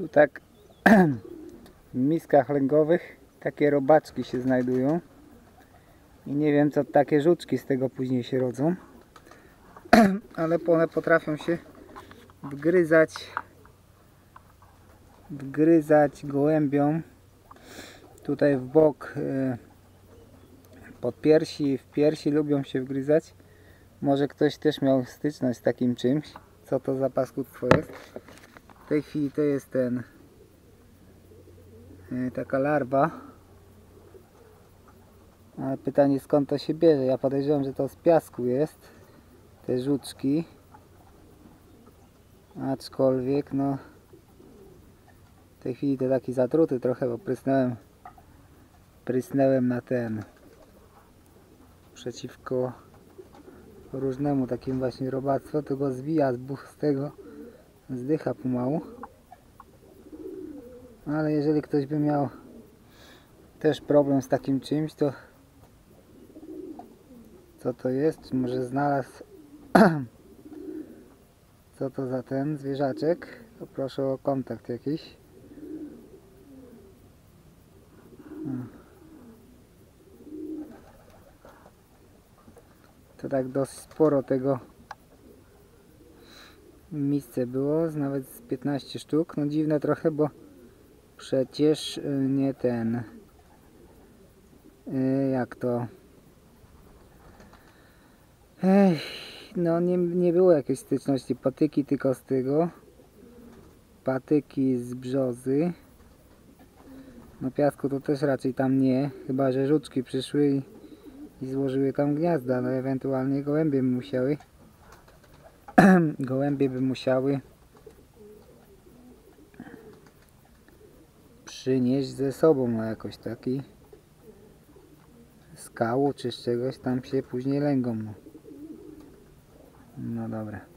Tu tak w miskach lęgowych takie robaczki się znajdują. I nie wiem co takie żuczki z tego później się rodzą. Ale one potrafią się wgryzać wgryzać gołębiom tutaj w bok e, pod piersi, w piersi lubią się wgryzać. Może ktoś też miał styczność z takim czymś. Co to za paskudstwo jest? Tej chwili to jest ten e, taka larwa. Ale pytanie skąd to się bierze? Ja podejrzewam, że to z piasku jest. Te żuczki. Aczkolwiek no w tej chwili to taki zatruty trochę, bo prysnąłem prysnąłem na ten przeciwko różnemu takim właśnie robactwu, to go zwija z buch z tego zdycha pomału. Ale jeżeli ktoś by miał też problem z takim czymś to co to jest, może znalazł? Co to za ten zwierzaczek? To proszę o kontakt jakiś. To tak dosyć sporo tego miejsce było, nawet z 15 sztuk. No dziwne trochę, bo przecież y, nie ten. Y, jak to? No nie, nie było jakiejś styczności. Patyki tylko z tego. Patyki z brzozy. No piasku to też raczej tam nie. Chyba że żuczki przyszły i i złożyły tam gniazda, no ewentualnie gołębie musiały gołębie by musiały przynieść ze sobą no jakoś taki skału czy z czegoś tam się później lęgą no, no dobra